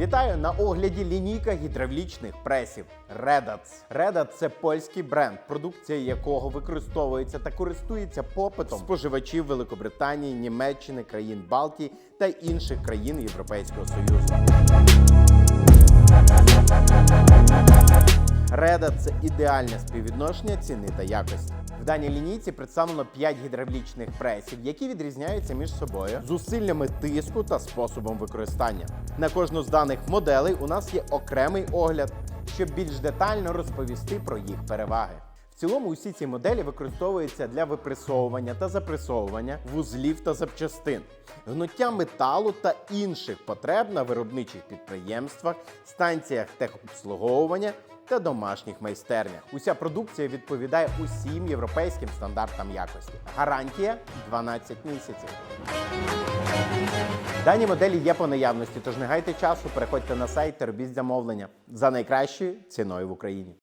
Вітаю на огляді лінійка гідравлічних пресів Редац Redats – це польський бренд, продукція якого використовується та користується попитом споживачів Великобританії, Німеччини, країн Балтії та інших країн Європейського Союзу. Реда це ідеальне співвідношення ціни та якості. В даній лінійці представлено 5 гідравлічних пресів, які відрізняються між собою зусиллями тиску та способом використання. На кожну з даних моделей у нас є окремий огляд, щоб більш детально розповісти про їх переваги. В цілому усі ці моделі використовуються для випресовування та запресовування вузлів та запчастин, гнуття металу та інших потреб на виробничих підприємствах, станціях техобслуговування та домашніх майстернях. Уся продукція відповідає усім європейським стандартам якості. Гарантія 12 місяців. Дані моделі є по наявності, тож не гайте часу, переходьте на сайт та робіть замовлення за найкращою ціною в Україні.